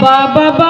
爸爸爸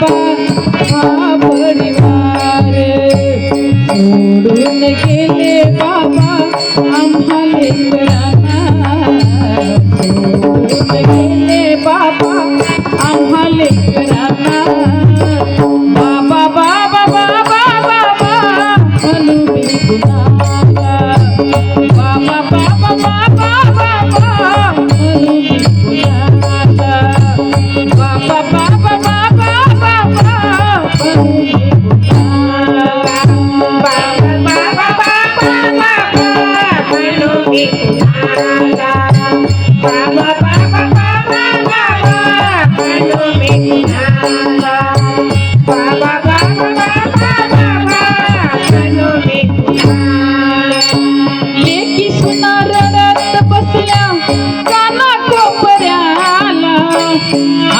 बाबा परिवार सोडून बाबा आम्हाले सोडून गेले बाबा आम्हाले बाबा बाबा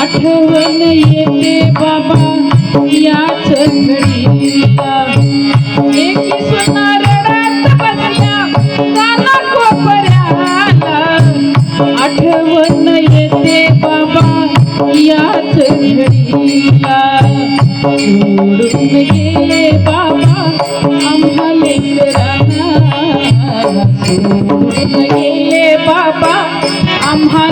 आठवण येते बाबा, या चंगडीला एकी सोना रडात बदल्या काना कोपऱ्याला. आठवण येते बाबा, या चंगडीला सोडून गेले बाबा, आम्हा लेकरांना. सोडून गेले बाबा, आम्हा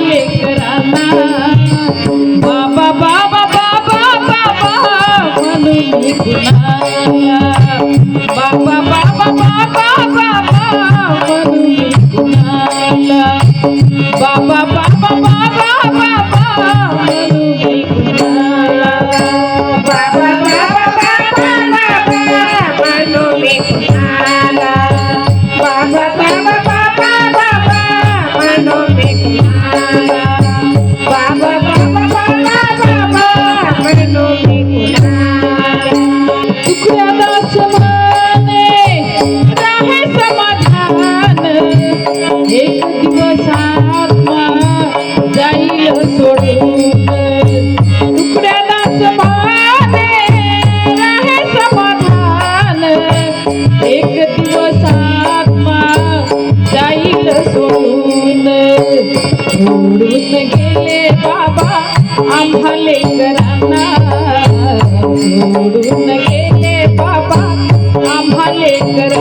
Bye.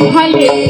Hallelujah.